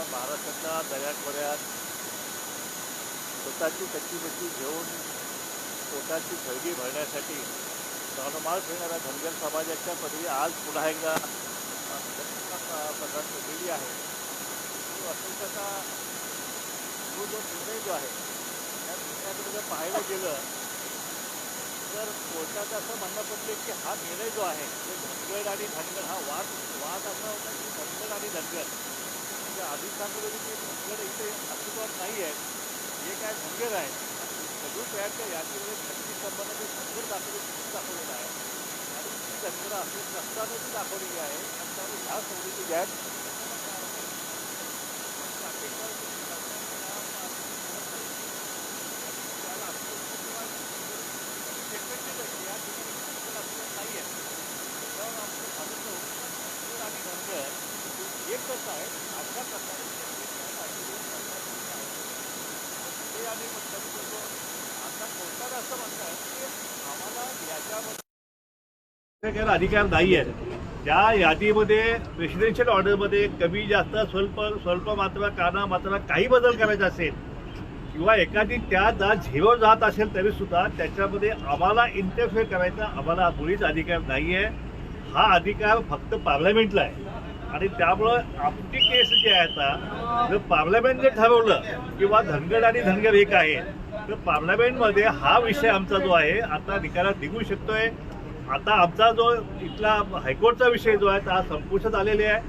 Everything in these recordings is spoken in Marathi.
महाराष्ट्राच्या दऱ्याखोऱ्यात स्वतःची कच्ची बच्ची घेऊन पोटाची खळगी भरण्यासाठी माळ फिरणाऱ्या धनगर समाजाच्या पदवी आज पुन्हा एकदा अ, प्रकार पेटलेली आहे तो जो निर्णय जो आहे त्या निर्णयाकडे जर पाहायला गेलं तर की हा निर्णय जो आहे तो धनगड आणि धनगड हा वाद वाद होता की धनगड आणि आधी सांगत होते की धनगड इथे अस्तित्वात नाही आहे. हे काय धनगर आहेत सगळं तयारच्या यादीमध्ये खंडित संबंधाचे धनगर दाखवले दाखवलेलं आहे. आणि ती धनगर असं नसताना ती दाखवलेली आहे. आणि त्यामुळे ह्या सवलती ज्या आहेत कसं आहे? अशा प्रकारे ते आम्ही पद्धती करतो आता कोर्टात असं म्हणतात की आम्हाला याच्यामध्ये अधिकार नाही आहे. त्या यादीमध्ये प्रेसिडेन्शियल ऑर्डरमध्ये कमी जास्त स्वल्प स्वल्प मात्रा काना मात्रा काही बदल करायचा असेल किंवा एखादी त्या जात झिरो जात असेल तरी सुद्धा त्याच्यामध्ये आम्हाला इंटरफेअर करायचा आम्हाला मुळीच अधिकार नाही आहे हा अधिकार फक्त पार्लमेंटला आहे. आणि त्यामुळं आमची केस जी आहे आता जर पार्लमेंटने ठरवलं किंवा धनगड आणि धनगर एक आहे तर पार्लमेंटमध्ये हा विषय आमचा जो आहे आता निकालात निघू शकतोय. आता आमचा जो इथला हायकोर्टचा विषय जो आहे तो संपुष्टात आलेले आहे.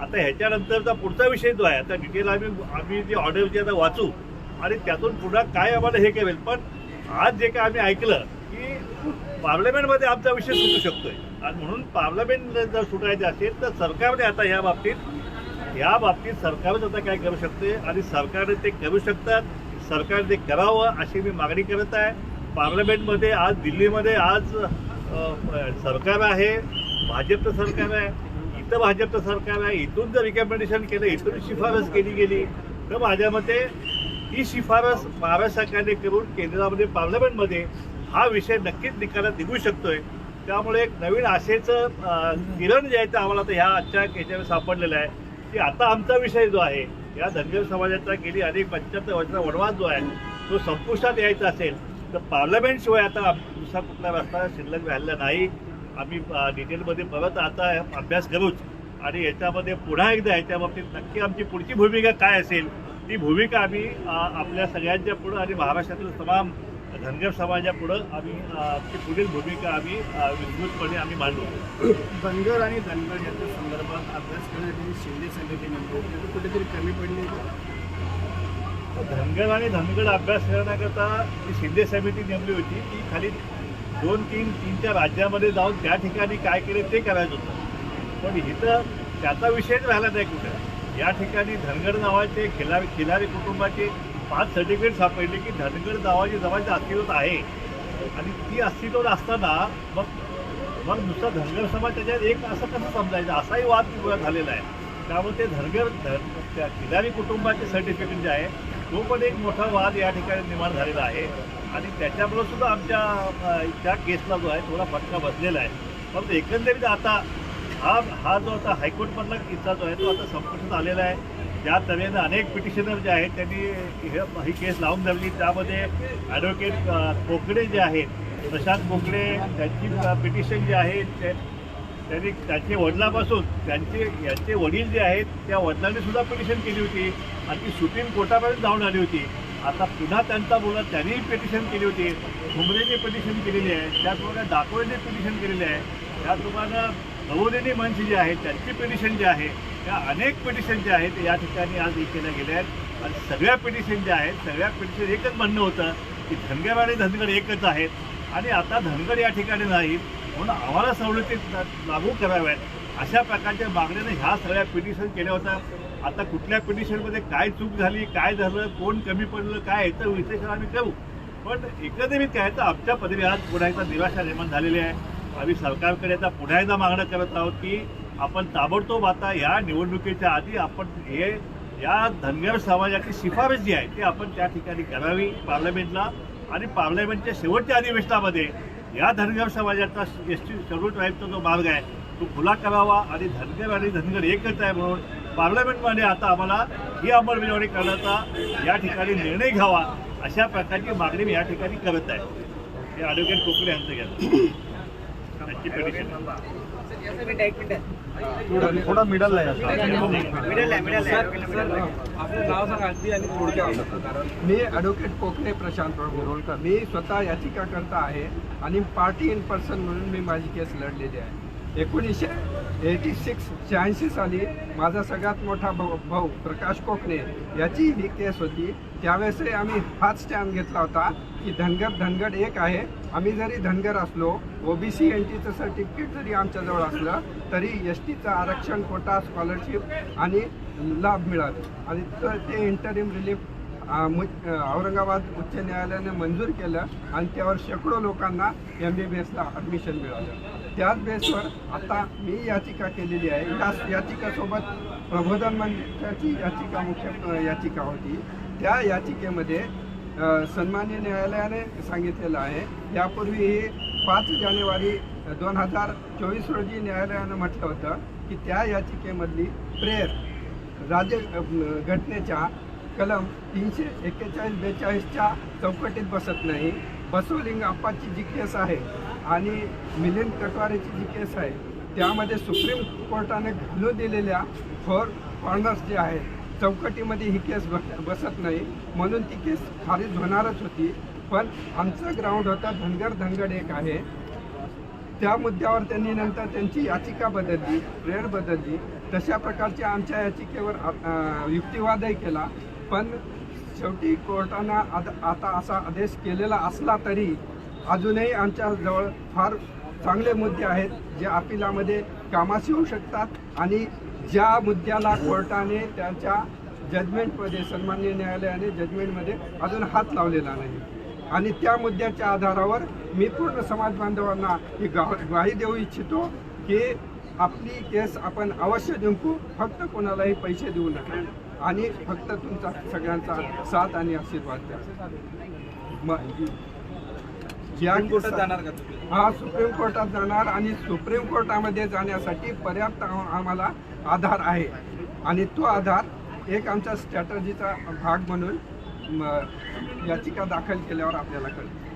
आता ह्याच्यानंतरचा पुढचा विषय जो आहे आता डिटेल आम्ही आम्ही जी ऑर्डर जी आता वाचू आणि त्यातून पुन्हा काय आम्हाला हे करेल पण आज जे काय आम्ही ऐकलं पार्लमेंटमध्ये आमचा विषय सुटू शकतोय. आणि म्हणून पार्लमेंट जर सुटायचे असेल तर सरकारने आता या बाबतीत या बाबतीत सरकारच आता काय करू शकते आणि सरकारने ते करू शकतात. सरकारने ते करावं अशी मी मागणी करत आहे. पार्लमेंटमध्ये आज दिल्लीमध्ये आज सरकार आहे. भाजपचं सरकार आहे. इथं भाजपचं सरकार आहे. इथून जर रिकमेंडेशन केलं इथून शिफारस केली गेली तर माझ्या मते ही शिफारस महाराष्ट्र सरकारने करून केंद्रामध्ये पार्लमेंटमध्ये हा विषय नक्कीच निकालात निघू शकतोय. त्यामुळे एक नवीन आशेचं किरण जे आहे ते आम्हाला आता ह्या आजच्या याच्यावर सापडलेलं आहे. की आता आमचा विषय जो आहे या धनगर समाजाचा गेली अनेक पंच्याहत्तर वर्षाचा वनवास जो आहे तो संपुष्टात यायचा असेल तर पार्लमेंटशिवाय आता दुसरा कुठला रस्ता शिल्लक राहिलेला नाही. आम्ही डिटेलमध्ये परत आता अभ्यास करूच. आणि याच्यामध्ये पुन्हा एकदा याच्या बाबतीत नक्की आमची पुढची भूमिका काय असेल ती भूमिका आम्ही आपल्या सगळ्यांच्या पुढं आणि महाराष्ट्रातील तमाम धनगर समाजापुढं आम्ही आमची पुढील भूमिका आम्ही विस्तृतपणे आम्ही मांडू. धनगर आणि धनगर यांच्या संदर्भात अभ्यास करण्यासाठी शिंदे समिती नेमली त्याची कुठेतरी कमी पडली? धनगर आणि धनगड अभ्यास करण्याकरता जी शिंदे समिती नेमली होती. ती खाली दोन तीन तीनच्या राज्यामध्ये जाऊन त्या ठिकाणी काय केले ते करायचं होतं. पण इथं त्याचा विषयच राहिला नाही कुठं. या ठिकाणी धनगड नावाचे खिलारी खिलारी कुटुंबाचे पाच सर्टिफिकेट सापडले की धनगर नावाची जवळच्या अस्तित्वात आहे. आणि ती अस्तित्वात असताना मग मग नुसता धनगर समाज त्याच्यात एक असं कसं समजायचं? असाही वाद उभा झालेला आहे. त्यामुळे ते धनगर धन त्या खिलारी कुटुंबाचे सर्टिफिकेट जे आहे तो पण एक मोठा वाद या ठिकाणी निर्माण झालेला आहे. आणि त्याच्यामुळं सुद्धा आमच्या त्या केसला जो आहे थोडा फटका बसलेला आहे. परंतु एकंदरीत आता हा हा जो आता हायकोर्टमधला किस्सा जो आहे तो आता संपुष्टात आलेला आहे. त्या तऱ्हेनं अनेक पिटिशनर जे आहेत त्यांनी हे- ही केस लावून धरली. त्यामध्ये ॲडव्होकेट कोकडे जे आहेत प्रशांत कोकडे त्यांची पिटिशन जे आहे ते त्यांनी त्यांचे वडिलापासून त्यांचे यांचे वडील जे आहेत त्या वडिलांनी सुद्धा पिटिशन केली होती. आणि ती सुप्रीम कोर्टापर्यंत जाऊन आली होती. आता पुन्हा त्यांचा मुलगा त्यांनीही पिटिशन केली होती. ठुमरेने पिटिशन केलेली आहे. त्याचप्रमाणे डाकोळेने पिटिशन केलेली आहे. त्याचप्रमाणे नवोदिनी मंच जे आहे त्यांची पिटिशन जी आहे. त्या अनेक पिटिशन ज्या आहेत या ठिकाणी आज हे केल्या गेल्या आहेत. आणि सगळ्या पिटिशन ज्या आहेत सगळ्या पिटिशन एकच म्हणणं होतं की धनगर आणि धनगर एकच आहेत. आणि आता धनगर या ठिकाणी नाहीत म्हणून आम्हाला सवलती लागू कराव्यात. अशा प्रकारच्या मागण्याने ह्या सगळ्या पिटिशन केल्या होत्या. आता कुठल्या पिटिशनमध्ये काय चूक झाली काय झालं कोण कमी पडलं काय याचं विश्लेषण आम्ही करू. पण एकंदरीत काय तर आमच्या पदवी आज पुन्हा एकदा निराशा निर्माण झालेली आहे. आम्ही सरकारकडे आता पुन्हा एकदा मागणं करत आहोत की आपण ताबडतोब आता या निवडणुकीच्या आधी आपण हे या धनगर समाजाची शिफारस जी आहे ती आपण त्या ठिकाणी करावी पार्लमेंटला आणि पार्लमेंटच्या शेवटच्या अधिवेशनामध्ये या धनगर समाजाचा एस टी शेड्यूल ट्राईबचा जो मार्ग आहे तो खुला करावा आणि धनगर आणि धनगर एकच आहे म्हणून पार्लमेंटमध्ये आता आम्हाला ही अंमलबजावणी करण्याचा या ठिकाणी निर्णय घ्यावा अशा प्रकारची मागणी मी या ठिकाणी करत आहे. हे ॲडव्होकेट कोकणे यांचं घ्या. थोडा मिडल मी ॲडव्होकेट कोकणे प्रशांत मुरोळकर मी स्वतः याचिकाकर्ता आहे आणि पार्टी इन पर्सन म्हणून मी माझी केस लढलेली आहे. एकोणीसशे एटी सिक्स शहाऐंशी साली माझा सगळ्यात मोठा भाऊ भाऊ प्रकाश कोकणे याची ही केस होती. त्यावेळेसही आम्ही हाच स्टँड घेतला होता की धनगर धनगड एक आहे. आम्ही जरी धनगर असलो ओबीसी एन टीचं सर्टिफिकेट जरी आमच्याजवळ असलं तरी एस टीचं आरक्षण कोटा स्कॉलरशिप आणि लाभ मिळाले. आणि तर ते इंटरिम रिलीफ मु- औरंगाबाद उच्च न्यायालयाने मंजूर केलं आणि त्यावर शेकडो लोकांना एम बी बी एसला ॲडमिशन मिळालं. त्याच बेसवर आता मी याचिका केलेली आहे. या याचिकासोबत प्रबोधन मंचाची याचिका मुख्य याचिका होती. त्या याचिकेमध्ये सन्मान्य न्यायालयाने सांगितलेलं आहे. यापूर्वी ही पाच जानेवारी दोन हजार चोवीस रोजी न्यायालयानं म्हटलं होतं की त्या याचिकेमधली प्रेयर राज्य घटनेच्या कलम तीनशे एक्केचाळीस बेचाळीसच्या चौकटीत बसत नाही. बसवलिंग आप्पाची जी केस आहे आणि मिलिंद कटवारेची जी केस आहे त्यामध्ये सुप्रीम कोर्टाने घालून दिलेल्या फोर कॉर्नर्स जे आहेत चौकटीमध्ये ही केस बसत नाही. म्हणून ती केस खारिज होणारच होती. पण आमचं ग्राउंड होता धनगर धनगड एक आहे. त्या मुद्द्यावर त्यांनी नंतर त्यांची याचिका बदलली प्रेयर बदलली. तशा प्रकारच्या आमच्या याचिकेवर युक्तिवादही केला. पण शेवटी कोर्टानं आद- आता असा आदेश केलेला असला तरी अजूनही आमच्याजवळ फार चांगले मुद्दे आहेत जे अपिलामध्ये कामास येऊ शकतात आणि ज्या मुद्द्याला कोर्टाने त्यांच्या जजमेंटमध्ये सन्मान्य न्यायालयाने जजमेंटमध्ये अजून हात लावलेला नाही. आणि त्या मुद्द्याच्या आधारावर मी पूर्ण समाज बांधवांना ही गा ग्वाही देऊ इच्छितो की आपली केस आपण अवश्य जिंकू फक्त कोणालाही पैसे देऊ नका. आणि फक्त तुमचा सगळ्यांचा साथ आणि आशीर्वाद द्या. म- या कोर्टात जाणार का तुम्ही? हा सुप्रीम कोर्टात जाणार आणि सुप्रीम कोर्टामध्ये जाण्यासाठी पर्याप्त आम- आम्हाला आधार आहे. आणि तो आधार एक आमच्या स्ट्रॅटर्जीचा भाग म्हणून याचिका दाखल केल्यावर आपल्याला कळेल.